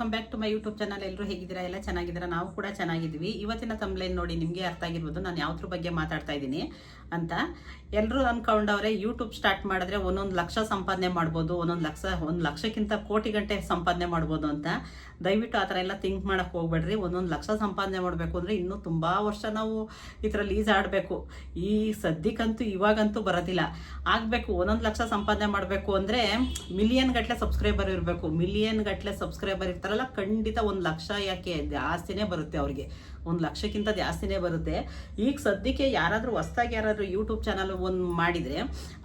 come back to my YouTube channel ಎಲ್ಲರೂ ಹೇಗಿದ್ದೀರಾ? ಎಲ್ಲ ಚೆನ್ನಾಗಿದ್ದೀರಾ? ನಾವು ಕೂಡ ಚೆನ್ನಾಗಿದ್ವಿ ಇವತ್ತಿನ ತಂಬ್ಲೈನ್ ನೋಡಿ ನಿಮಗೆ ಅರ್ಥ ಆಗಿರ್ಬೋದು. ನಾನು ಯಾವ್ದ್ರ ಬಗ್ಗೆ ಮಾತಾಡ್ತಾ ಇದ್ದೀನಿ ಅಂತ. ಎಲ್ಲರೂ ಅನ್ಕೊಂಡವ್ರೆ, ಯೂಟ್ಯೂಬ್ ಸ್ಟಾರ್ಟ್ ಮಾಡಿದ್ರೆ ಒಂದೊಂದು ಲಕ್ಷ ಸಂಪಾದನೆ ಮಾಡ್ಬೋದು, ಒಂದೊಂದು ಲಕ್ಷ ಒಂದು ಲಕ್ಷಕ್ಕಿಂತ ಕೋಟಿ ಗಂಟೆ ಸಂಪಾದನೆ ಮಾಡ್ಬೋದು ಅಂತ. ದಯವಿಟ್ಟು ಆ ಥರ ಎಲ್ಲ ಥಿಂಕ್ ಮಾಡೋಕೆ ಹೋಗ್ಬೇಡ್ರಿ. ಒಂದೊಂದು ಲಕ್ಷ ಸಂಪಾದನೆ ಮಾಡಬೇಕು ಅಂದರೆ ಇನ್ನೂ ತುಂಬ ವರ್ಷ ನಾವು ಇದರಲ್ಲಿ ಆಡಬೇಕು. ಈ ಸದ್ಯಕ್ಕಂತೂ ಇವಾಗಂತೂ ಬರೋದಿಲ್ಲ. ಆಗಬೇಕು, ಒಂದೊಂದು ಲಕ್ಷ ಸಂಪಾದನೆ ಮಾಡಬೇಕು ಅಂದರೆ ಮಿಲಿಯನ್ ಗಟ್ಟಲೆ ಸಬ್ಸ್ಕ್ರೈಬರ್ ಇರಬೇಕು. ಮಿಲಿಯನ್ ಗಟ್ಟಲೆ ಸಬ್ಸ್ಕ್ರೈಬರ್ ಇರ್ತಾರಲ್ಲ ಖಂಡಿತ ಒಂದು ಲಕ್ಷ ಯಾಕೆ ಜಾಸ್ತಿನೇ ಬರುತ್ತೆ ಅವ್ರಿಗೆ? ಒಂದು ಲಕ್ಷಕ್ಕಿಂತ ಜಾಸ್ತಿನೇ ಬರುತ್ತೆ. ಈಗ ಸದ್ಯಕ್ಕೆ ಯಾರಾದರೂ ಹೊಸ್ದಾಗಿ ಯಾರಾದರೂ ಯೂಟ್ಯೂಬ್ ಚಾನಲ್ ಒಂದು ಮಾಡಿದರೆ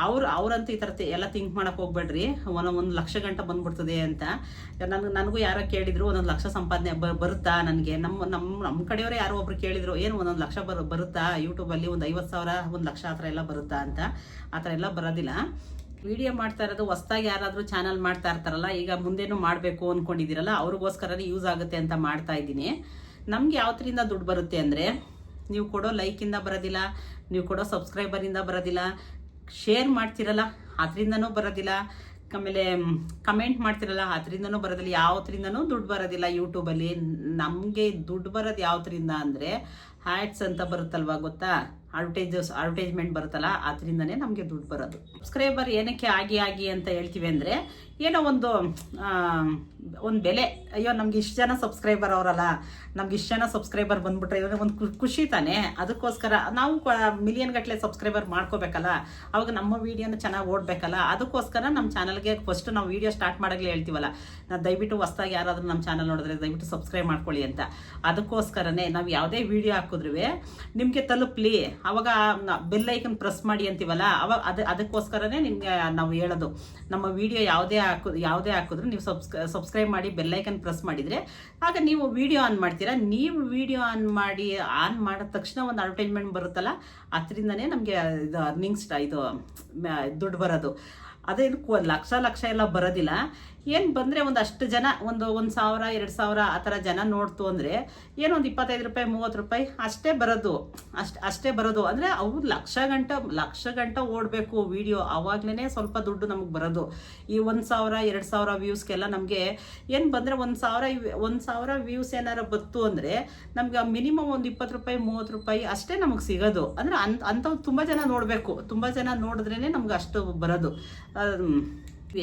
ಅವ್ರು, ಅವ್ರಂತೂ ಈ ಥರ ಎಲ್ಲ ಥಿಂಕ್ ಮಾಡೋಕೆ ಹೋಗ್ಬೇಡ್ರಿ. ಒಂದು ಒಂದು ಲಕ್ಷ ಗಂಟೆ ಬಂದ್ಬಿಡ್ತದೆ ಅಂತ. ನನಗೆ, ನನಗೂ ಯಾರೋ ಕೇಳಿದ್ರು ಒಂದೊಂದು ಲಕ್ಷ ಸಂಪಾದನೆ ಬರುತ್ತಾ ನನಗೆ? ನಮ್ಮ ನಮ್ಮ ನಮ್ಮ ಕಡೆಯವರೇ ಯಾರೋ ಒಬ್ರು ಕೇಳಿದ್ರು, ಏನು ಒಂದೊಂದು ಲಕ್ಷ ಬರು ಬರುತ್ತಾ? ಯೂಟ್ಯೂಬಲ್ಲಿ ಒಂದು ಐವತ್ತು ಸಾವಿರ, ಒಂದು ಲಕ್ಷ ಆ ಥರ ಎಲ್ಲ ಬರುತ್ತಾ? ಅಂತ. ಆ ಥರ ಎಲ್ಲ ಬರೋದಿಲ್ಲ. ವಿಡಿಯೋ ಮಾಡ್ತಾ ಇರೋದು ಹೊಸ್ದಾಗಿ ಯಾರಾದರೂ ಚಾನಲ್ ಮಾಡ್ತಾ ಇರ್ತಾರಲ್ಲ, ಈಗ ಮುಂದೇನು ಮಾಡಬೇಕು ಅಂದ್ಕೊಂಡಿದ್ದೀರಲ್ಲ ಅವ್ರಿಗೋಸ್ಕರನೇ ಯೂಸ್ ಆಗುತ್ತೆ ಅಂತ ಮಾಡ್ತಾ ಇದ್ದೀನಿ. ನಮ್ಗೆ ಯಾವತ್ತರಿಂದ ದುಡ್ಡು ಬರುತ್ತೆ ಅಂದರೆ, ನೀವು ಕೊಡೋ ಲೈಕಿಂದ ಬರೋದಿಲ್ಲ, ನೀವು ಕೊಡೋ ಸಬ್ಸ್ಕ್ರೈಬರಿಂದ ಬರೋದಿಲ್ಲ, ಶೇರ್ ಮಾಡ್ತಿರಲ್ಲ ಅದರಿಂದನೂ ಬರೋದಿಲ್ಲ, ಆಮೇಲೆ ಕಮೆಂಟ್ ಮಾಡ್ತಿರಲ್ಲ ಅದರಿಂದನೂ ಬರೋದಿಲ್ಲ ಯಾವತ್ತರಿಂದನೂ ದುಡ್ಡು ಬರೋದಿಲ್ಲ ಯೂಟ್ಯೂಬಲ್ಲಿ ನಮಗೆ ದುಡ್ಡು ಬರೋದು ಯಾವ್ದ್ರಿಂದ ಅಂದರೆ, ಹ್ಯಾಟ್ಸ್ ಅಂತ ಬರುತ್ತಲ್ವಾ ಗೊತ್ತಾ? ಅಡ್ವರ್ಟೈಸಸ್ ಅಡ್ವರ್ಟೈಸ್ಮೆಂಟ್ ಬರುತ್ತಲ್ಲ, ಅದರಿಂದನೇ ನಮಗೆ ದುಡ್ಡು ಬರೋದು. ಸಬ್ಸ್ಕ್ರೈಬರ್ ಏನಕ್ಕೆ ಆಗಿ ಆಗಿ ಅಂತ ಹೇಳ್ತೀವಿ ಅಂದರೆ, ಏನೋ ಒಂದು ಒಂದು ಬೆಲೆ, ಅಯ್ಯೋ, ನಮ್ಗೆ ಇಷ್ಟು ಜನ ಸಬ್ಸ್ಕ್ರೈಬರ್ ಅವರಲ್ಲ, ನಮ್ಗೆ ಇಷ್ಟು ಜನ ಸಬ್ಸ್ಕ್ರೈಬರ್ ಬಂದ್ಬಿಟ್ರೆ ಇವಾಗ ಒಂದು ಖುಷಿ ತಾನೇ? ಅದಕ್ಕೋಸ್ಕರ ನಾವು ಮಿಲಿಯನ್ ಗಟ್ಟಲೆ ಸಬ್ಸ್ಕ್ರೈಬರ್ ಮಾಡ್ಕೋಬೇಕಲ್ಲ, ಅವಾಗ ನಮ್ಮ ವೀಡಿಯೋನ ಚೆನ್ನಾಗಿ ಓಡಬೇಕಲ್ಲ, ಅದಕ್ಕೋಸ್ಕರ ನಮ್ಮ ಚಾನಲ್ಗೆ ಫಸ್ಟ್ ನಾವು ವೀಡಿಯೋ ಸ್ಟಾರ್ಟ್ ಮಾಡಾಗಲೇ ಹೇಳ್ತೀವಲ್ಲ ನಾವು ದಯವಿಟ್ಟು ಹೊಸ್ದಾಗಿ ಯಾರಾದರೂ ನಮ್ಮ ಚಾನಲ್ ನೋಡಿದ್ರೆ ದಯವಿಟ್ಟು ಸಬ್ಸ್ಕ್ರೈಬ್ ಮಾಡ್ಕೊಳ್ಳಿ ಅಂತ. ಅದಕ್ಕೋಸ್ಕರನೇ ನಾವು ಯಾವುದೇ ವೀಡಿಯೋ ಹಾಕಿದ್ರು ನಿಮಗೆ ತಲುಪಲಿ. ಅವಾಗ ಬೆಲ್ ಐಕನ್ ಪ್ರೆಸ್ ಮಾಡಿ ಅಂತೀವಲ್ಲ ಅವಾಗ ಅದು, ಅದಕ್ಕೋಸ್ಕರನೇ ನಿಮಗೆ ನಾವು ಹೇಳೋದು. ನಮ್ಮ ವಿಡಿಯೋ ಯಾವುದೇ ಹಾಕು, ಯಾವುದೇ ಹಾಕಿದ್ರು ನೀವು ಸಬ್ಸ್ಕ್ ಸಬ್ಸ್ಕ್ರೈಬ್ ಮಾಡಿ ಬೆಲ್ ಐಕನ್ ಪ್ರೆಸ್ ಮಾಡಿದರೆ, ಆಗ ನೀವು ವಿಡಿಯೋ ಆನ್ ಮಾಡ್ತೀರಾ. ನೀವು ವಿಡಿಯೋ ಆನ್ ಮಾಡಿ ಆನ್ ಮಾಡಿದ ತಕ್ಷಣ ಒಂದು ಅಡ್ವರ್ಟೈಸ್ಮೆಂಟ್ ಬರುತ್ತಲ್ಲ, ಅದರಿಂದನೇ ನಮಗೆ ಇದು ಅರ್ನಿಂಗ್ಸ್ ಇದು ದುಡ್ಡು ಬರೋದು. ಅದೇನು ಲಕ್ಷ ಲಕ್ಷ ಎಲ್ಲ ಬರೋದಿಲ್ಲ. ಏನು ಬಂದರೆ ಒಂದು ಅಷ್ಟು ಜನ, ಒಂದು ಒಂದು ಸಾವಿರ, ಎರಡು ಸಾವಿರ ಆ ಥರ ಜನ ನೋಡ್ತು ಅಂದರೆ ಏನೋ ಒಂದು ಇಪ್ಪತ್ತೈದು ರೂಪಾಯಿ, ಮೂವತ್ತು ರೂಪಾಯಿ ಅಷ್ಟೇ ಬರೋದು. ಅಷ್ಟು, ಅಷ್ಟೇ ಬರೋದು. ಅಂದರೆ ಅವ್ರು ಲಕ್ಷ ಗಂಟ ಲಕ್ಷ ಗಂಟ ಓಡಬೇಕು ವಿಡಿಯೋ. ಆವಾಗಲೇ ಸ್ವಲ್ಪ ದುಡ್ಡು ನಮಗೆ ಬರೋದು. ಈ ಒಂದು ಸಾವಿರ, ಎರಡು ಸಾವಿರ ವ್ಯೂಸ್ಗೆಲ್ಲ ನಮಗೆ ಏನು ಬಂದರೆ ಒಂದು ಸಾವಿರ ಒಂದು ಸಾವಿರ ವ್ಯೂಸ್ ಏನಾರು ಬತ್ತು ಅಂದರೆ ನಮಗೆ ಮಿನಿಮಮ್ ಒಂದು ಇಪ್ಪತ್ತು ರೂಪಾಯಿ, ಮೂವತ್ತು ರೂಪಾಯಿ ಅಷ್ಟೇ ನಮಗೆ ಸಿಗೋದು. ಅಂದರೆ ಅಂಥವು ತುಂಬ ಜನ ನೋಡಬೇಕು. ತುಂಬ ಜನ ನೋಡಿದ್ರೇ ನಮ್ಗೆ ಅಷ್ಟು ಬರೋದು.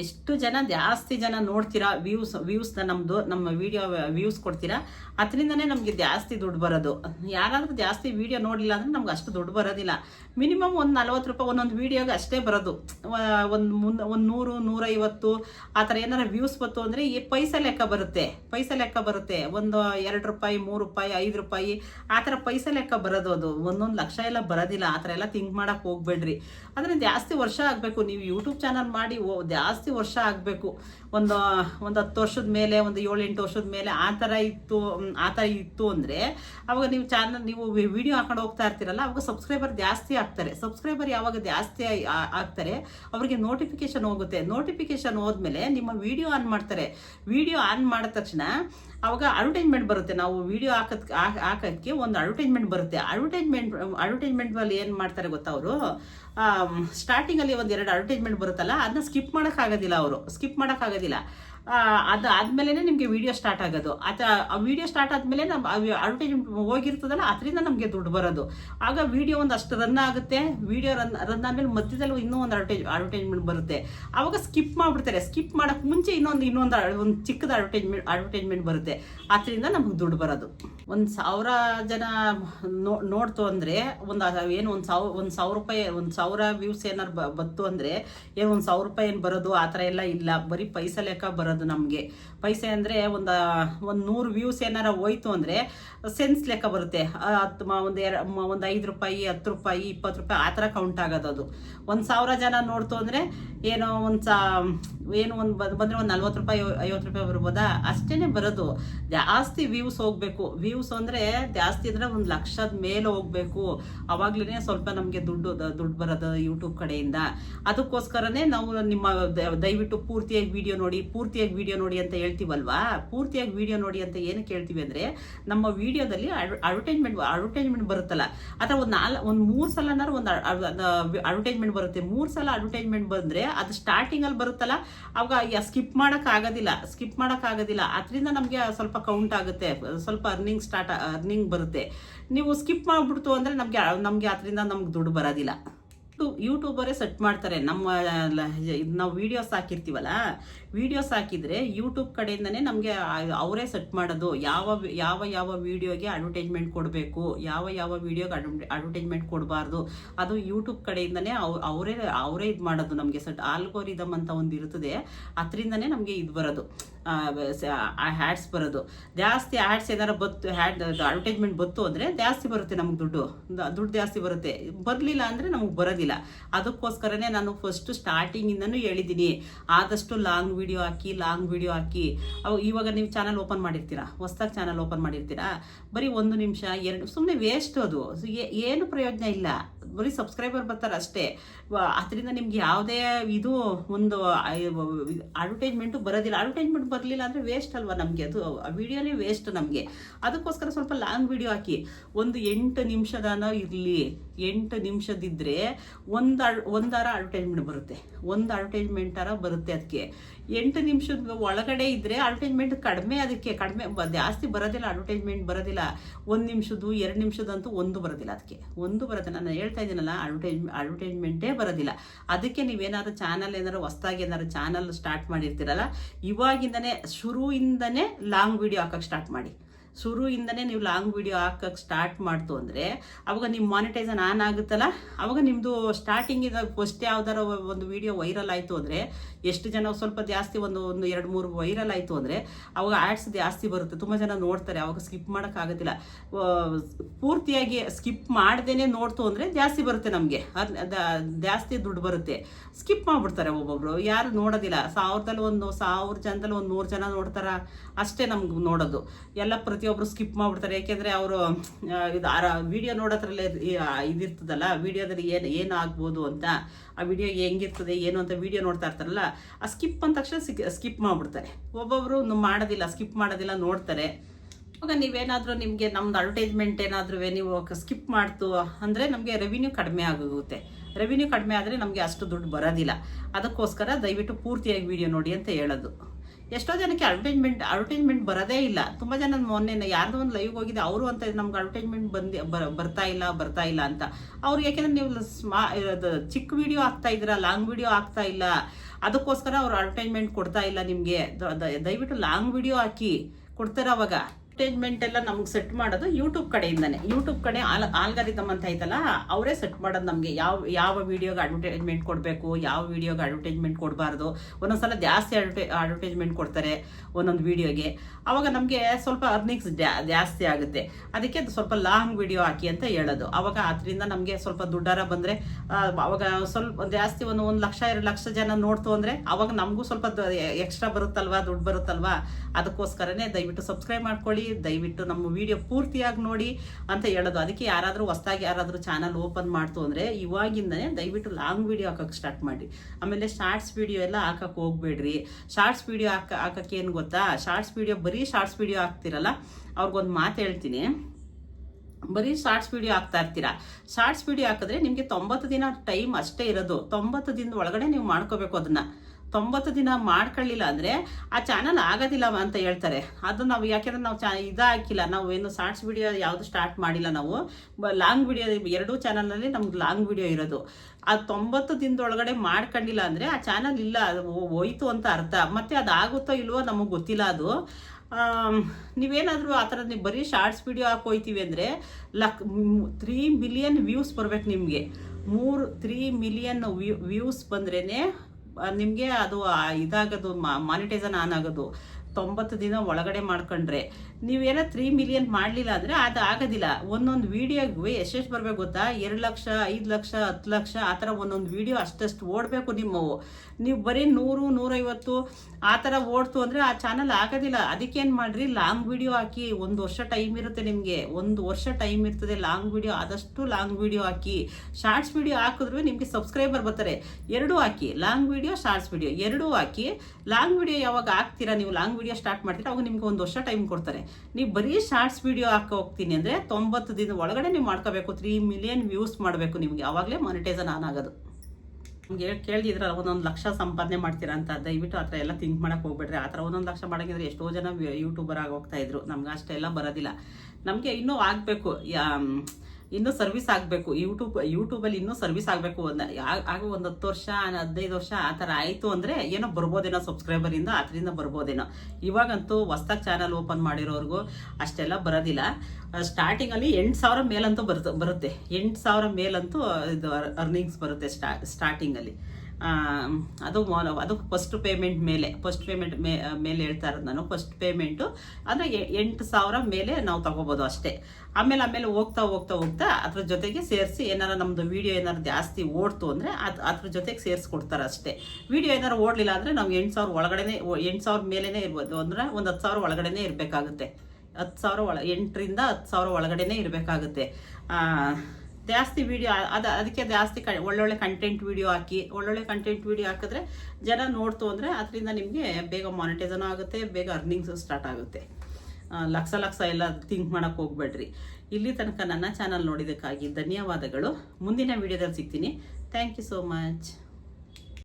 ಎಷ್ಟು ಜನ ಜಾಸ್ತಿ ಜನ ನೋಡ್ತೀರಾ ವ್ಯೂಸ್ ವ್ಯೂಸ್ನ ನಮ್ಮದು ನಮ್ಮ ವಿಡಿಯೋ ವ್ಯೂಸ್ ಕೊಡ್ತೀರಾ. ಅದರಿಂದನೇ ನಮಗೆ ಜಾಸ್ತಿ ದುಡ್ಡು ಬರೋದು. ಯಾರಾದರೂ ಜಾಸ್ತಿ ವಿಡಿಯೋ ನೋಡಿಲ್ಲ ಅಂದರೆ ನಮ್ಗೆ ಅಷ್ಟು ದುಡ್ಡು ಬರೋದಿಲ್ಲ. ಮಿನಿಮಮ್ ಒಂದು ನಲ್ವತ್ತು ರೂಪಾಯಿ ಒಂದೊಂದು ವೀಡಿಯೋಗೆ ಅಷ್ಟೇ ಬರೋದು. ಒಂದು ಮುನ್, ಒಂದು ನೂರು, ನೂರೈವತ್ತು, ಆ ಥರ ಏನಾರು ವ್ಯೂಸ್ ಬಂತು ಅಂದರೆ ಈ ಪೈಸೆ ಲೆಕ್ಕ ಬರುತ್ತೆ. ಪೈಸೆ ಲೆಕ್ಕ ಬರುತ್ತೆ. ಒಂದು ಎರಡು ರೂಪಾಯಿ, ಮೂರು ರೂಪಾಯಿ, ಐದು ರೂಪಾಯಿ, ಆ ಥರ ಪೈಸೆ ಲೆಕ್ಕ ಬರೋದು ಅದು. ಒಂದೊಂದು ಲಕ್ಷ ಎಲ್ಲ ಬರೋದಿಲ್ಲ. ಆ ಥರ ಎಲ್ಲ ಥಿಂಕ್ ಮಾಡೋಕ್ಕೆ ಹೋಗ್ಬೇಡ್ರಿ. ಅದನ್ನು ಜಾಸ್ತಿ ವರ್ಷ ಆಗಬೇಕು. ನೀವು ಯೂಟ್ಯೂಬ್ ಚಾನಲ್ ಮಾಡಿ ಓ ಜಾಸ್ತಿ ವರ್ಷ ಆಗಬೇಕು. ಒಂದು ಒಂದು ಹತ್ತು ವರ್ಷದ ಮೇಲೆ, ಒಂದು ಏಳು ಎಂಟು ವರ್ಷದ ಮೇಲೆ ಆ ಥರ ಇತ್ತು ಆ ಥರ ಇತ್ತು ಅಂದರೆ ಅವಾಗ ನೀವು ಚಾನಲ್ ನೀವು ವಿಡಿಯೋ ಹಾಕೊಂಡು ಹೋಗ್ತಾ ಇರ್ತೀರಲ್ಲ, ಅವಾಗ ಸಬ್ಸ್ಕ್ರೈಬರ್ ಜಾಸ್ತಿ ಆಗ್ತಾರೆ. ಸಬ್ಸ್ಕ್ರೈಬರ್ ಯಾವಾಗ ಜಾಸ್ತಿ ಆಗ್ತಾರೆ, ಅವರಿಗೆ ನೋಟಿಫಿಕೇಶನ್ ಹೋಗುತ್ತೆ. ನೋಟಿಫಿಕೇಶನ್ ಹೋದ್ಮೇಲೆ ನಿಮ್ಮ ವಿಡಿಯೋ ಆನ್ ಮಾಡ್ತಾರೆ. ವಿಡಿಯೋ ಆನ್ ಮಾಡಿದ ತಕ್ಷಣ ಅವಾಗ ಅಡ್ವರ್ಟೈಸ್ಮೆಂಟ್ ಬರುತ್ತೆ. ನಾವು ವಿಡಿಯೋ ಹಾಕೋದ್ ಹಾಕೋಕ್ಕೆ ಒಂದು ಅಡ್ವರ್ಟೈಸ್ಮೆಂಟ್ ಬರುತ್ತೆ. ಅಡ್ವರ್ಟೈಸ್ಮೆಂಟ್ ಅಡ್ವರ್ಟೈಸ್ಮೆಂಟ್ ಏನು ಮಾಡ್ತಾರೆ ಗೊತ್ತಾ ಅವರು? ಸ್ಟಾರ್ಟಿಂಗಲ್ಲಿ ಒಂದು ಎರಡು ಅಡ್ವರ್ಟೈಸ್ಮೆಂಟ್ ಬರುತ್ತಲ್ಲ ಅದನ್ನ ಸ್ಕಿಪ್ ಮಾಡೋಕ್ಕಾಗೋದಿಲ್ಲ ಅವರು. ಸ್ಕಿಪ್ ಮಾಡೋಕ್ಕಾಗೋದಿಲ್ಲ. ಅದು ಆದಮೇಲೆ ನಿಮಗೆ ವಿಡಿಯೋ ಸ್ಟಾರ್ಟ್ ಆಗೋದು. ಆತ, ಆ ವಿಡಿಯೋ ಸ್ಟಾರ್ಟ್ ಆದ್ಮೇಲೆ ನಮ್ಮ ಅಡ್ವರ್ಟೈಸ್ಮೆಂಟ್ ಹೋಗಿರ್ತದಲ್ಲ, ಅದರಿಂದ ನಮಗೆ ದುಡ್ಡು ಬರೋದು. ಆಗ ವಿಡಿಯೋ ಒಂದು ಅಷ್ಟು ರನ್ ಆಗುತ್ತೆ. ವಿಡಿಯೋ ರನ್ ರನ್ ಆದಮೇಲೆ ಮಧ್ಯದಲ್ಲಿ ಇನ್ನೂ ಒಂದು ಅಡ್ವರ್ಟೈಸ್ ಅಡ್ವರ್ಟೈಸ್ಮೆಂಟ್ ಬರುತ್ತೆ. ಆವಾಗ ಸ್ಕಿಪ್ ಮಾಡಿಬಿಡ್ತಾರೆ. ಸ್ಕಿಪ್ ಮಾಡೋಕ್ಕೆ ಮುಂಚೆ ಇನ್ನೊಂದು ಇನ್ನೊಂದು, ಒಂದು ಚಿಕ್ಕದ ಅಡ್ವರ್ಟೈಸ್ಮೆಂಟ್ ಅಡ್ವರ್ಟೈಸ್ಮೆಂಟ್ ಬರುತ್ತೆ. ಅದರಿಂದ ನಮಗೆ ದುಡ್ಡು ಬರೋದು. ಒಂದು ಸಾವಿರ ಜನ ನೋ, ನೋಡ್ತು ಅಂದರೆ, ಒಂದು ಏನು ಒಂದು ಸಾವಿರ ಒಂದು ಸಾವಿರ ರೂಪಾಯಿ, ಒಂದು ಸಾವಿರ ವ್ಯೂಸ್ ಏನಾರು ಬತ್ತು ಅಂದರೆ, ಏನು ಒಂದು ಸಾವಿರ ರೂಪಾಯಿ ಏನು ಬರೋದು, ಆ ಥರ ಎಲ್ಲ ಇಲ್ಲ. ಬರೀ ಪೈಸೆ ಲೆಕ್ಕ ಬರೋದು. ನಮಗೆ. ಪೈಸೆ ಅಂದರೆ ಒಂದು ಒಂದು ನೂರು ವ್ಯೂಸ್ ಏನಾರ ಹೋಯ್ತು ಅಂದರೆ ಸೆನ್ಸ್ ಲೆಕ್ಕ ಬರುತ್ತೆ. ಹತ್ತು ಒಂದು ಎರ ಒಂದು ಐದು ರೂಪಾಯಿ, ಹತ್ತು ರೂಪಾಯಿ, ಇಪ್ಪತ್ತು ರೂಪಾಯಿ ಆ ಥರ ಕೌಂಟ್ ಆಗೋದು ಅದು. ಒಂದು ಸಾವಿರ ಜನ ನೋಡ್ತು ಅಂದರೆ ಏನೋ ಒಂದು ಸಾ, ಏನು ಒಂದು ಬಂದರೆ ಒಂದು ನಲ್ವತ್ತು ರೂಪಾಯಿ, ಐವತ್ತು ರೂಪಾಯಿ ಬರ್ಬೋದಾ? ಅಷ್ಟೇ ಬರೋದು. ಜಾಸ್ತಿ ವ್ಯೂಸ್ ಹೋಗಬೇಕು. ವ್ಯೂಸ್ ಅಂದರೆ ಜಾಸ್ತಿ ಅಂದರೆ ಒಂದು ಲಕ್ಷದ ಮೇಲೆ ಹೋಗಬೇಕು. ಅವಾಗ್ಲೇ ಸ್ವಲ್ಪ ನಮಗೆ ದುಡ್ಡು ದುಡ್ಡು ಬರೋದು ಯೂಟ್ಯೂಬ್ ಕಡೆಯಿಂದ. ಅದಕ್ಕೋಸ್ಕರನೇ ನಾವು ನಿಮ್ಮ ದಯವಿಟ್ಟು ಪೂರ್ತಿಯಾಗಿ ವಿಡಿಯೋ ನೋಡಿ, ಪೂರ್ತಿಯಾಗಿ ವಿಡಿಯೋ ನೋಡಿ ಅಂತ ಹೇಳ್ತೀವಲ್ವಾ? ಪೂರ್ತಿಯಾಗಿ ವಿಡಿಯೋ ನೋಡಿ ಅಂತ ಏನಕ್ಕೆ ಹೇಳ್ತೀವಿ ಅಂದರೆ, ನಮ್ಮ ವಿಡಿಯೋದಲ್ಲಿ ಅಡ್ವರ್ಟೈಸ್ಮೆಂಟ್ ಅಡ್ವರ್ಟೈಸ್ಮೆಂಟ್ ಬರುತ್ತಲ್ಲ. ಅಥವಾ ಒಂದು ನಾಲ್, ಒಂದು ಮೂರು ಸಲನಾರು ಒಂದು ಅಡ್ವರ್ಟೈಸ್ಮೆಂಟ್ ಬರುತ್ತೆ. ಮೂರು ಸಲ ಅಡ್ವರ್ಟೈಸ್ಮೆಂಟ್ ಬಂದರೆ ಅದು ಸ್ಟಾರ್ಟಿಂಗಲ್ಲಿ ಬರುತ್ತಲ್ಲ. ಅವಾಗ ಸ್ಕಿಪ್ ಮಾಡೋಕ್ಕಾಗೋದಿಲ್ಲ ಸ್ಕಿಪ್ ಮಾಡೋಕ್ಕಾಗೋದಿಲ್ಲ ಅದರಿಂದ ನಮಗೆ ಸ್ವಲ್ಪ ಕೌಂಟ್ ಆಗುತ್ತೆ. ಸ್ವಲ್ಪ ಅರ್ನಿಂಗ್ ಸ್ಟಾರ್ಟ್ ಅರ್ನಿಂಗ್ ಬರುತ್ತೆ. ನೀವು ಸ್ಕಿಪ್ ಮಾಡಿಬಿಡ್ತು ಅಂದರೆ ನಮಗೆ ನಮಗೆ ಅದರಿಂದ ನಮ್ಗೆ ದುಡ್ಡು ಬರೋದಿಲ್ಲ. ಯೂಟ್ಯೂಬರೇ ಸೆಟ್ ಮಾಡ್ತಾರೆ. ನಮ್ಮ ನಾವು ವೀಡಿಯೋಸ್ ಹಾಕಿರ್ತೀವಲ್ಲ ವೀಡಿಯೋಸ್ ಹಾಕಿದರೆ ಯೂಟ್ಯೂಬ್ ಕಡೆಯಿಂದನೇ ನಮಗೆ ಅವರೇ ಸೆಟ್ ಮಾಡೋದು. ಯಾವ ಯಾವ ಯಾವ ವೀಡಿಯೋಗೆ ಅಡ್ವರ್ಟೈಸ್ಮೆಂಟ್ ಕೊಡಬೇಕು? ಯಾವ ಯಾವ ವೀಡಿಯೋಗೆ ಅಡ್ವರ್ಟೈಸ್ಮೆಂಟ್ ಕೊಡಬಾರ್ದು? ಅದು ಯೂಟ್ಯೂಬ್ ಕಡೆಯಿಂದನೇ ಅವ್, ಅವರೇ ಅವರೇ ಇದು ಮಾಡೋದು ನಮಗೆ ಸೆಟ್ ಆಲ್ಗೋರಿದಮ್ ಅಂತ ಒಂದು ಇರ್ತದೆ. ಅದರಿಂದನೇ ನಮಗೆ ಇದು ಬರೋದು. ಹ್ಯಾಡ್ಸ್ ಬರೋದು. ಜಾಸ್ತಿ ಆ್ಯಡ್ಸ್ ಏನಾರು ಬತ್ತು ಹ್ಯಾಡ್ ಅಡ್ವರ್ಟೈಸ್ಮೆಂಟ್ ಬತ್ತು ಅಂದರೆ ಜಾಸ್ತಿ ಬರುತ್ತೆ ನಮ್ಗೆ ದುಡ್ಡು. ದುಡ್ಡು ಜಾಸ್ತಿ ಬರುತ್ತೆ. ಬರಲಿಲ್ಲ ಅಂದರೆ ನಮಗೆ ಬರೋದಿಲ್ಲ. ಅದಕ್ಕೋಸ್ಕರನೇ ನಾನು ಫಸ್ಟ್ ಸ್ಟಾರ್ಟಿಂಗಿಂದನೂ ಹೇಳಿದ್ದೀನಿ. ಆದಷ್ಟು ಲಾಂಗ್ ವಿಡಿಯೋ ಹಾಕಿ ಲಾಂಗ್ ವಿಡಿಯೋ ಹಾಕಿ. ಅವು ಇವಾಗ ನೀವು ಚಾನಲ್ ಓಪನ್ ಮಾಡಿರ್ತೀರಾ? ಹೊಸ್ದಾಗಿ ಚಾನಲ್ ಓಪನ್ ಮಾಡಿರ್ತೀರಾ? ಬರೀ ಒಂದು ನಿಮಿಷ, ಎರಡು ಸುಮ್ಮನೆ ವೇಸ್ಟ್ ಅದು. ಏನು ಪ್ರಯೋಜನ ಇಲ್ಲ. ಬರೀ ಸಬ್ಸ್ಕ್ರೈಬರ್ ಬರ್ತಾರೆ ಅಷ್ಟೇ. ಅದರಿಂದ ನಿಮ್ಗೆ ಯಾವುದೇ ಇದು ಒಂದು ಅಡ್ವರ್ಟೈಸ್ಮೆಂಟು ಬರೋದಿಲ್ಲ. ಅಡ್ವರ್ಟೈಸ್ಮೆಂಟ್ ಬರಲಿಲ್ಲ ಅಂದರೆ ವೇಸ್ಟ್ ಅಲ್ವಾ ನಮಗೆ? ಅದು ವಿಡಿಯೋನೇ ವೇಸ್ಟ್ ನಮಗೆ. ಅದಕ್ಕೋಸ್ಕರ ಸ್ವಲ್ಪ ಲಾಂಗ್ ವಿಡಿಯೋ ಹಾಕಿ. ಒಂದು ಎಂಟು ನಿಮಿಷದನ ಇರಲಿ. ಎಂಟು ನಿಮಿಷದಿದ್ದರೆ ಒಂದು ಒಂದಾರ ಅಡ್ವರ್ಟೈಸ್ಮೆಂಟ್ ಬರುತ್ತೆ. ಒಂದು ಅಡ್ವರ್ಟೈಸ್ಮೆಂಟಾರ ಬರುತ್ತೆ ಅದಕ್ಕೆ ಎಂಟು ನಿಮಿಷದ ಒಳಗಡೆ ಇದ್ದರೆ ಅಡ್ವರ್ಟೈಸ್ಮೆಂಟ್ ಕಡಿಮೆ ಅದಕ್ಕೆ, ಕಡಿಮೆ ಜಾಸ್ತಿ ಬರೋದಿಲ್ಲ ಅಡ್ವರ್ಟೈಸ್ಮೆಂಟ್ ಬರೋದಿಲ್ಲ. ಒಂದು ನಿಮಿಷದ್ದು, ಎರಡು ನಿಮಿಷದಂತೂ ಒಂದು ಬರೋದಿಲ್ಲ ಅದಕ್ಕೆ. ಒಂದು ಬರೋದಿಲ್ಲ ನಾನು ಹೇಳ್ತಾ ಇದ್ದೀನಲ್ಲ ಅಡ್ವರ್ಟೈಸ್ ಅಡ್ವರ್ಟೈಸ್ಮೆಂಟೇ ಬರೋದಿಲ್ಲ. ಅದಕ್ಕೆ ನೀವೇನಾದ್ರು ಚಾನಲ್ ಏನಾದ್ರು ಹೊಸ್ದಾಗಿ ಏನಾದ್ರು ಚಾನಲ್ ಸ್ಟಾರ್ಟ್ ಮಾಡಿರ್ತೀರಲ್ಲ, ಇವಾಗಿಂದನೇ, ಶುರುವಿಂದನೇ ಲಾಂಗ್ ವಿಡಿಯೋ ಹಾಕೋಕ್ಕೆ ಸ್ಟಾರ್ಟ್ ಮಾಡಿ. ಶುರುವಿಂದನೇ ನೀವು ಲಾಂಗ್ ವಿಡಿಯೋ ಹಾಕಕ್ಕೆ ಸ್ಟಾರ್ಟ್ ಮಾಡ್ತು ಅಂದರೆ, ಅವಾಗ ನಿಮ್ಮ ಮಾನಿಟೈಸನ್ ಆನ್ ಆಗುತ್ತಲ್ಲ? ಅವಾಗ ನಿಮ್ಮದು ಸ್ಟಾರ್ಟಿಂಗಿಂದ ಫಸ್ಟ್ ಯಾವ್ದಾರ ಒಂದು ವಿಡಿಯೋ ವೈರಲ್ ಆಯಿತು ಅಂದರೆ, ಎಷ್ಟು ಜನ ಸ್ವಲ್ಪ ಜಾಸ್ತಿ ಒಂದು ಒಂದು ಎರಡು ಮೂರು ವೈರಲ್ ಆಯಿತು ಅಂದರೆ, ಅವಾಗ ಆ್ಯಡ್ಸ್ ಜಾಸ್ತಿ ಬರುತ್ತೆ. ತುಂಬ ಜನ ನೋಡ್ತಾರೆ. ಅವಾಗ ಸ್ಕಿಪ್ ಮಾಡೋಕ್ಕಾಗೋದಿಲ್ಲ ಪೂರ್ತಿಯಾಗಿ ಸ್ಕಿಪ್ ಮಾಡ್ದೇನೆ ನೋಡ್ತು ಅಂದರೆ ಜಾಸ್ತಿ ಬರುತ್ತೆ ನಮಗೆ. ಜಾಸ್ತಿ ದುಡ್ಡು ಬರುತ್ತೆ. ಸ್ಕಿಪ್ ಮಾಡಿಬಿಡ್ತಾರೆ ಒಬ್ಬೊಬ್ರು. ಯಾರು ನೋಡೋದಿಲ್ಲ. ಸಾವಿರದಲ್ಲಿ ಒಂದು, ಸಾವಿರ ಜನದಲ್ಲಿ ಒಂದು ನೂರು ಜನ ನೋಡ್ತಾರ ಅಷ್ಟೇ ನಮ್ಗೆ ನೋಡೋದು. ಎಲ್ಲ ಪ್ರತಿಯೊಬ್ಬರು ಸ್ಕಿಪ್ ಮಾಡಿಬಿಡ್ತಾರೆ. ಯಾಕೆಂದರೆ ಅವರು ಇದು ವಿಡಿಯೋ ನೋಡೋದ್ರಲ್ಲೇ ಇದಿರ್ತದಲ್ಲ ವಿಡಿಯೋದಲ್ಲಿ ಏನು ಏನು ಆಗ್ಬೋದು ಅಂತ, ಆ ವಿಡಿಯೋ ಹೆಂಗಿರ್ತದೆ, ಏನು ಅಂತ ವಿಡಿಯೋ ನೋಡ್ತಾ ಇರ್ತಾರಲ್ಲ, ಆ ಸ್ಕಿಪ್ ಅಂದ ತಕ್ಷಣ ಸ್ಕಿಪ್ ಮಾಡಿಬಿಡ್ತಾರೆ. ಒಬ್ಬೊಬ್ಬರು ಮಾಡೋದಿಲ್ಲ ಸ್ಕಿಪ್ ಮಾಡೋದಿಲ್ಲ, ನೋಡ್ತಾರೆ. ಇವಾಗ ನೀವೇನಾದರೂ ನಿಮಗೆ ನಮ್ದು ಅಡ್ವರ್ಟೈಸ್ಮೆಂಟ್ ಏನಾದರೂ ನೀವು ಸ್ಕಿಪ್ ಮಾಡ್ತು ಅಂದರೆ ನಮಗೆ ರೆವಿನ್ಯೂ ಕಡಿಮೆ ಆಗೋಗುತ್ತೆ ರೆವಿನ್ಯೂ ಕಡಿಮೆ ಆದರೆ ನಮಗೆ ಅಷ್ಟು ದುಡ್ಡು ಬರೋದಿಲ್ಲ. ಅದಕ್ಕೋಸ್ಕರ ದಯವಿಟ್ಟು ಪೂರ್ತಿಯಾಗಿ ವಿಡಿಯೋ ನೋಡಿ ಅಂತ ಹೇಳೋದು. ಎಷ್ಟೋ ಜನಕ್ಕೆ ಅಡ್ವರ್ಟೈಸ್ಮೆಂಟ್ ಅಡ್ವರ್ಟೈಸ್ಮೆಂಟ್ ಬರೋದೇ ಇಲ್ಲ. ತುಂಬ ಜನ ಮೊನ್ನೆ ಯಾರ್ದೋ ಒಂದು ಲೈವ್ ಹೋಗಿದೆ, ಅವರು ಅಂತ ನಮ್ಗೆ ಅಡ್ವರ್ಟೈಸ್ಮೆಂಟ್ ಬಂದು ಬರ್ತಾ ಇಲ್ಲ ಬರ್ತಾ ಇಲ್ಲ ಅಂತ. ಅವ್ರು ಯಾಕೆಂದ್ರೆ ನೀವು ಸ್ಮಾ ಚಿಕ್ಕ ವಿಡಿಯೋ ಆಗ್ತಾ ಇದ್ದೀರಾ ಲಾಂಗ್ ವಿಡಿಯೋ ಆಗ್ತಾ ಇಲ್ಲ. ಅದಕ್ಕೋಸ್ಕರ ಅವ್ರು ಅಡ್ವರ್ಟೈಸ್ಮೆಂಟ್ ಕೊಡ್ತಾ ಇಲ್ಲ ನಿಮಗೆ. ದಯವಿಟ್ಟು ಲಾಂಗ್ ವಿಡಿಯೋ ಹಾಕಿ ಕೊಡ್ತಾರೆ ಅವಾಗ. ಅಡ್ವರ್ಟೈಸ್ಮೆಂಟ್ ಎಲ್ಲ ನಮ್ಗೆ ಸೆಟ್ ಮಾಡೋದು ಯೂಟ್ಯೂಬ್ ಕಡೆಯಿಂದನೇ. ಯೂಟ್ಯೂಬ್ ಕಡೆ ಆಲ್ ಆಲ್ಗಾರಿದಮ್ ಅಂತ ಐತಲ್ಲ, ಅವರೇ ಸೆಟ್ ಮಾಡೋದು ನಮಗೆ. ಯಾವ ಯಾವ ವಿಡಿಯೋಗೆ ಅಡ್ವರ್ಟೈಸ್ಮೆಂಟ್ ಕೊಡಬೇಕು, ಯಾವ ವಿಡಿಯೋಗೆ ಅಡ್ವರ್ಟೈಸ್ಮೆಂಟ್ ಕೊಡಬಾರ್ದು, ಒಂದೊಂದ್ಸಲ ಜಾಸ್ತಿ ಅಡ್ವರ್ಟೈ ಅಡ್ವರ್ಟೈಸ್ಮೆಂಟ್ ಕೊಡ್ತಾರೆ ಒಂದೊಂದು ವಿಡಿಯೋಗೆ ಅವಾಗ ನಮಗೆ ಸ್ವಲ್ಪ ಅರ್ನಿಂಗ್ಸ್ ಜಾಸ್ತಿ ಆಗುತ್ತೆ. ಅದಕ್ಕೆ ಅದು ಸ್ವಲ್ಪ ಲಾಂಗ್ ವಿಡಿಯೋ ಹಾಕಿ ಅಂತ ಹೇಳೋದು. ಅವಾಗ ಅದರಿಂದ ನಮಗೆ ಸ್ವಲ್ಪ ದುಡ್ಡಾರ ಬಂದರೆ ಅವಾಗ ಸ್ವಲ್ಪ ಜಾಸ್ತಿ ಒಂದು ಒಂದು ಲಕ್ಷ, ಎರಡು ಲಕ್ಷ ಜನ ನೋಡ್ತು ಅಂದರೆ ಅವಾಗ ನಮಗೂ ಸ್ವಲ್ಪ ಎಕ್ಸ್ಟ್ರಾ ಬರುತ್ತಲ್ವಾ, ದುಡ್ಡು ಬರುತ್ತಲ್ವಾ, ಅದಕ್ಕೋಸ್ಕರನೇ ದಯವಿಟ್ಟು ಸಬ್ಸ್ಕ್ರೈಬ್ ಮಾಡ್ಕೊಳ್ಳಿ. ದಯವಿಟ್ಟು ನಮ್ಮ ವಿಡಿಯೋ ಪೂರ್ತಿಯಾಗಿ ನೋಡಿ ಅಂತ ಹೇಳೋದು. ಅದಕ್ಕೆ ಯಾರಾದರೂ ಹೊಸ್ದಾಗಿ ಯಾರಾದರೂ ಚಾನಲ್ ಓಪನ್ ಮಾಡ್ತು ಅಂದರೆ ಇವಾಗಿಂದನೇ ದಯವಿಟ್ಟು ಲಾಂಗ್ ವಿಡಿಯೋ ಹಾಕೋಕ್ಕೆ ಸ್ಟಾರ್ಟ್ ಮಾಡಿ ಆಮೇಲೆ ಶಾರ್ಟ್ಸ್ ವಿಡಿಯೋ ಎಲ್ಲ ಹಾಕಕ್ಕೆ ಹೋಗ್ಬೇಡ್ರಿ. ಶಾರ್ಟ್ಸ್ ವಿಡಿಯೋ ಹಾಕ, ಹಾಕಕ್ಕೆ ಏನು ಗೊತ್ತಾ? ಶಾರ್ಟ್ಸ್ ವಿಡಿಯೋ ಬರೀ ಶಾರ್ಟ್ಸ್ ವಿಡಿಯೋ ಹಾಕ್ತಿರಲ್ಲ? ಅವ್ರಿಗೊಂದು ಮಾತು ಹೇಳ್ತೀನಿ. ಬರೀ ಶಾರ್ಟ್ಸ್ ವಿಡಿಯೋ ಹಾಕ್ತಾ ಇರ್ತೀರಾ? ಶಾರ್ಟ್ಸ್ ವಿಡಿಯೋ ಹಾಕಿದ್ರೆ ನಿಮಗೆ ತೊಂಬತ್ತು ದಿನ ಟೈಮ್ ಅಷ್ಟೇ ಇರೋದು. ತೊಂಬತ್ತು ದಿನದ ಒಳಗಡೆ ನೀವು ಮಾಡ್ಕೋಬೇಕು ಅದನ್ನ. ತೊಂಬತ್ತು ದಿನ ಮಾಡ್ಕೊಳ್ಳಿಲ್ಲ ಅಂದರೆ ಆ ಚಾನಲ್ ಆಗೋದಿಲ್ಲ ಅಂತ ಹೇಳ್ತಾರೆ. ಅದು ನಾವು ಯಾಕೆಂದ್ರೆ ನಾವು ಚಾ ಇದಾಕಿಲ್ಲ. ನಾವು ಏನು ಶಾರ್ಟ್ಸ್ ವಿಡಿಯೋ ಯಾವುದು ಸ್ಟಾರ್ಟ್ ಮಾಡಿಲ್ಲ ನಾವು. ಲಾಂಗ್ ವಿಡಿಯೋ ಎರಡೂ ಚಾನಲ್ನಲ್ಲಿ ನಮ್ಗೆ ಲಾಂಗ್ ವಿಡಿಯೋ ಇರೋದು. ಆ ತೊಂಬತ್ತು ದಿನದೊಳಗಡೆ ಮಾಡ್ಕೊಂಡಿಲ್ಲ ಅಂದರೆ ಆ ಚಾನಲ್ ಇಲ್ಲ, ಅದು ಹೋಯ್ತು ಅಂತ ಅರ್ಥ. ಮತ್ತು ಅದು ಆಗುತ್ತೋ ಇಲ್ವೋ ನಮಗೆ ಗೊತ್ತಿಲ್ಲ ಅದು. ನೀವೇನಾದರೂ ಆ ಥರ ನೀವು ಬರೀ ಶಾರ್ಟ್ಸ್ ವಿಡಿಯೋ ಹಾಕೋಯ್ತೀವಿ ಅಂದರೆ ಲಕ್ ತ್ರೀ ಮಿಲಿಯನ್ ವ್ಯೂಸ್ ಬರ್ಬೇಕು ನಿಮಗೆ. ಮೂರು ತ್ರೀ ಮಿಲಿಯನ್ ವ್ಯೂ ವ್ಯೂಸ್ ಬಂದ್ರೇ ನಿಮಗೆ ಅದು ಇದಾಗೋದು ಮಾನಿಟೈಸನ್ ಆನ್ ಆಗೋದು ತೊಂಬತ್ತು ದಿನ ಒಳಗಡೆ ಮಾಡ್ಕೊಂಡ್ರೆ ನೀವೇನೋ ತ್ರೀ ಮಿಲಿಯನ್ ಮಾಡಲಿಲ್ಲ ಅಂದರೆ ಅದು ಆಗೋದಿಲ್ಲ. ಒಂದೊಂದು ವೀಡಿಯೋಗೂ ಎಷ್ಟೆಷ್ಟು ಬರಬೇಕು ಗೊತ್ತಾ? ಎರಡು ಲಕ್ಷ, ಐದು ಲಕ್ಷ, ಹತ್ತು ಲಕ್ಷ, ಆ ಥರ ಒಂದೊಂದು ವೀಡಿಯೋ ಅಷ್ಟಷ್ಟು ಓಡಬೇಕು ನಿಮ್ಮವು ನೀವು ಬರೀ ನೂರು, ನೂರೈವತ್ತು ಆ ಥರ ಓಡ್ತು ಅಂದರೆ ಆ ಚಾನಲ್ ಆಗೋದಿಲ್ಲ. ಅದಕ್ಕೇನು ಮಾಡಿರಿ? ಲಾಂಗ್ ವೀಡಿಯೋ ಹಾಕಿ ಒಂದು ವರ್ಷ ಟೈಮ್ ಇರುತ್ತೆ ನಿಮಗೆ. ಒಂದು ವರ್ಷ ಟೈಮ್ ಇರ್ತದೆ ಲಾಂಗ್ ವೀಡಿಯೋ ಆದಷ್ಟು ಲಾಂಗ್ ವೀಡಿಯೋ ಹಾಕಿ. ಶಾರ್ಟ್ಸ್ ವಿಡಿಯೋ ಹಾಕಿದ್ರು ನಿಮಗೆ ಸಬ್ಸ್ಕ್ರೈಬರ್ ಬರ್ತಾರೆ. ಎರಡೂ ಹಾಕಿ. ಲಾಂಗ್ ವೀಡಿಯೋ ಶಾರ್ಟ್ಸ್ ವಿಡಿಯೋ ಎರಡೂ ಹಾಕಿ. ಲಾಂಗ್ ವೀಡಿಯೋ ಯಾವಾಗ ಹಾಕ್ತೀರಾ? ನೀವು ಲಾಂಗ್ ವೀಡಿಯೋ ಸ್ಟಾರ್ಟ್ ಮಾಡ್ತೀರಾ? ಅವಾಗ ನಿಮ್ಗೆ ಒಂದು ವರ್ಷ ಟೈಮ್ ಕೊಡ್ತಾರೆ. ನೀವು ಬರೀ ಶಾರ್ಟ್ಸ್ ವಿಡಿಯೋ ಹಾಕಿ ಹೋಗ್ತೀನಿ ಅಂದರೆ ತೊಂಬತ್ತು ದಿನ ಒಳಗಡೆ ನೀವು ಮಾಡ್ಕೋಬೇಕು ತ್ರೀ ಮಿಲಿಯನ್ ವ್ಯೂಸ್ ಮಾಡಬೇಕು ನಿಮಗೆ. ಯಾವಾಗಲೇ ಮಾನಿಟೈಸನ್ ಆನ್ ಆಗೋದು. ನಮ್ಗೆ ಕೇಳಿದ್ರೆ ಒಂದೊಂದು ಲಕ್ಷ ಸಂಪಾದನೆ ಮಾಡ್ತೀರಾ ಅಂತ ದಯವಿಟ್ಟು ಆ ಥರ ಎಲ್ಲ ಥಿಂಕ್ ಮಾಡೋಕ್ಕೆ ಹೋಗ್ಬೇಡ್ರಿ. ಆ ಥರ ಒಂದೊಂದು ಲಕ್ಷ ಮಾಡೋಂಗಿದ್ರೆ ಎಷ್ಟೋ ಜನ ಯೂಟ್ಯೂಬರ್ ಆಗಿ ಹೋಗ್ತಾ ಇದ್ರು. ನಮ್ಗೆ ಅಷ್ಟೆಲ್ಲ ಬರೋದಿಲ್ಲ. ನಮಗೆ ಇನ್ನೂ ಆಗಬೇಕು. ಇನ್ನೂ ಸರ್ವಿಸ್ ಆಗಬೇಕು. ಯೂಟ್ಯೂಬ್ ಯೂಟ್ಯೂಬಲ್ಲಿ ಇನ್ನೂ ಸರ್ವಿಸ್ ಆಗಬೇಕು. ಒಂದು, ಆಗ ಒಂದು ಹತ್ತು ವರ್ಷ ಹದಿನೈದು ವರ್ಷ ಆ ಥರ ಆಯಿತು ಅಂದರೆ ಏನೋ ಬರ್ಬೋದೇನೋ ಸಬ್ಸ್ಕ್ರೈಬರಿಂದ ಅದರಿಂದ ಬರ್ಬೋದೇನೋ. ಇವಾಗಂತೂ ಹೊಸ್ದಾಗಿ ಚಾನಲ್ ಓಪನ್ ಮಾಡಿರೋರ್ಗು ಅಷ್ಟೆಲ್ಲ ಬರೋದಿಲ್ಲ. ಸ್ಟಾರ್ಟಿಂಗಲ್ಲಿ ಎಂಟು ಸಾವಿರ ಮೇಲಂತೂ ಬರುತ್ತೆ ಬರುತ್ತೆ. ಎಂಟು ಸಾವಿರ ಮೇಲಂತೂ ಇದು ಅರ್ನಿಂಗ್ಸ್ ಬರುತ್ತೆ ಸ್ಟಾ ಸ್ಟಾರ್ಟಿಂಗಲ್ಲಿ ಅದು ಅದು ಫಸ್ಟ್ ಪೇಮೆಂಟ್ ಮೇಲೆ ಫಸ್ಟ್ ಪೇಮೆಂಟ್ ಮೇಲೆ ಹೇಳ್ತಾ ಇರೋದು ನಾನು ಫಸ್ಟ್ ಪೇಮೆಂಟು ಅಂದರೆ ಎಂಟು ಸಾವಿರ ಮೇಲೆ ನಾವು ತಗೋಬೋದು ಅಷ್ಟೇ. ಆಮೇಲೆ ಆಮೇಲೆ ಹೋಗ್ತಾ ಹೋಗ್ತಾ ಹೋಗ್ತಾ ಅದ್ರ ಜೊತೆಗೆ ಸೇರಿಸಿ ಏನಾರ ನಮ್ಮದು ವೀಡಿಯೋ ಏನಾರು ಜಾಸ್ತಿ ಓಡ್ತು ಅಂದರೆ ಅದು ಅದ್ರ ಜೊತೆಗೆ ಸೇರಿಸ್ಕೊಡ್ತಾರೆ ಅಷ್ಟೇ. ವೀಡಿಯೋ ಏನಾರು ಓಡಲಿಲ್ಲ ಅಂದರೆ ನಾವು ಎಂಟು ಸಾವಿರ ಒಳಗಡೆನೇ ಎಂಟು ಸಾವಿರ ಮೇಲೇ ಇರ್ಬೋದು ಅಂದರೆ ಒಂದು ಹತ್ತು ಸಾವಿರ ಒಳಗಡೆನೇ ಇರಬೇಕಾಗುತ್ತೆ. ಹತ್ತು ಸಾವಿರ ಒಳ ಎಂಟರಿಂದ ಹತ್ತು ಸಾವಿರ ಒಳಗಡೆನೇ ಇರಬೇಕಾಗುತ್ತೆ. ಜಾಸ್ತಿ ವಿಡಿಯೋ ಅದು ಅದಕ್ಕೆ ಜಾಸ್ತಿ ಒಳ್ಳೊಳ್ಳೆ ಕಂಟೆಂಟ್ ವಿಡಿಯೋ ಹಾಕಿ, ಒಳ್ಳೊಳ್ಳೆ ಕಂಟೆಂಟ್ ವಿಡಿಯೋ ಹಾಕಿದ್ರೆ ಜನ ನೋಡ್ತು ಅಂದರೆ ಅದರಿಂದ ನಿಮಗೆ ಬೇಗ ಮಾನಿಟೈಸನೂ ಆಗುತ್ತೆ, ಬೇಗ ಅರ್ನಿಂಗ್ಸ್ ಸ್ಟಾರ್ಟ್ ಆಗುತ್ತೆ. ಲಕ್ಷ ಲಕ್ಷ ಎಲ್ಲ ಥಿಂಕ್ ಮಾಡೋಕ್ಕೆ ಹೋಗ್ಬೇಡ್ರಿ. ಇಲ್ಲಿ ತನಕ ನನ್ನ ಚಾನಲ್ ನೋಡಿದ್ದಕ್ಕಾಗಿ ಧನ್ಯವಾದಗಳು. ಮುಂದಿನ ವಿಡಿಯೋದಲ್ಲಿ ಸಿಗ್ತೀನಿ. Thank you so much